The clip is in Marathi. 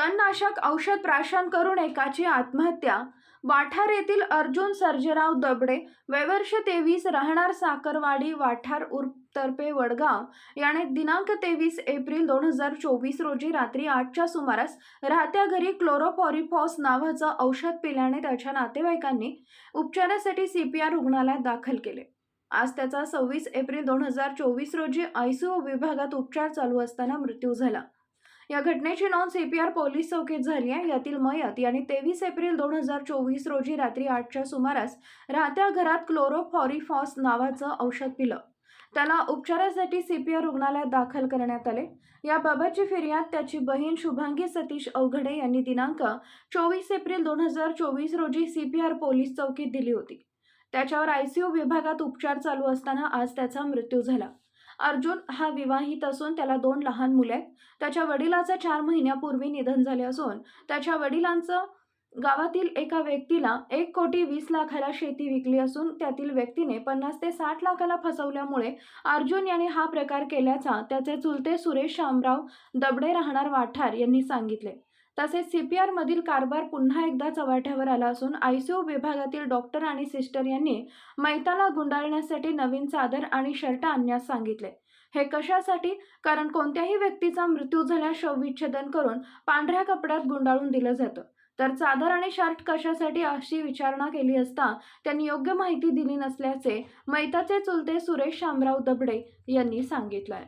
तणनाशक औषध प्राशन करून एकाची आत्महत्या. वाठार येथील अर्जुन सर्जेराव दबडे वयवर्ष तेवीस राहणार साखरवाडी वाठार उर्फ तर्फे वडगाव याने दिनांक तेवीस एप्रिल दोन हजार चोवीस रोजी रात्री आठच्या सुमारास राहत्या घरी क्लोरोपॉरिफॉस नावाचं औषध पिल्याने त्याच्या नातेवाईकांनी उपचारासाठी सी पी आर रुग्णालयात दाखल केले. आज त्याचा सव्वीस एप्रिल दोन हजार चोवीस रोजी आयसीयू विभागात उपचार चालू असताना मृत्यू झाला. या घटनेची नोंद सीपीआर पोलीस चौकीत झाली आहे. यातील मयत यांनी तेवीस एप्रिल दोन हजार चोवीस रोजी रात्री आठच्या सुमारास राहत्या घरात क्लोरोफॉरिफॉस नावाचं औषध पिलं. त्याला उपचारासाठी सीपीआर रुग्णालयात दाखल करण्यात आले. याबाबतची फिर्याद त्याची बहीण शुभांगी सतीश अवघडे यांनी दिनांक चोवीस एप्रिल दोन हजार चोवीस रोजी सीपीआर पोलीस चौकीत दिली होती. त्याच्यावर आयसीयू विभागात उपचार चालू असताना आज त्याचा मृत्यू झाला. अर्जुन हा विवाहित असून त्याला दोन लहान मुले आहेत. त्याच्या वडिलाचं चार महिन्यापूर्वी निधन झाले असून त्याच्या वडिलांचं गावातील एका व्यक्तीला एक कोटी वीस लाखाला शेती विकली असून त्यातील व्यक्तीने पन्नास ते साठ लाखाला फसवल्यामुळे अर्जुन यांनी हा प्रकार केल्याचा त्याचे चुलते सुरेश शामराव दबडे राहणार वाठार यांनी सांगितले. तसेच सी पी आरमधील कारभार पुन्हा एकदा चव्हाट्यावर आला असून आयसीयू विभागातील डॉक्टर आणि सिस्टर यांनी मैताला गुंडाळण्यासाठी नवीन चादर आणि शर्ट आणण्यास सांगितले. हे कशासाठी? कारण कोणत्याही व्यक्तीचा मृत्यू झाल्यास शवविच्छेदन करून पांढऱ्या कपड्यात गुंडाळून दिलं जातं. तर चादर आणि शर्ट कशासाठी अशी विचारणा केली असता त्यांनी योग्य माहिती दिली नसल्याचे मैताचे चुलते सुरेश शामराव दबडे यांनी सांगितलंय.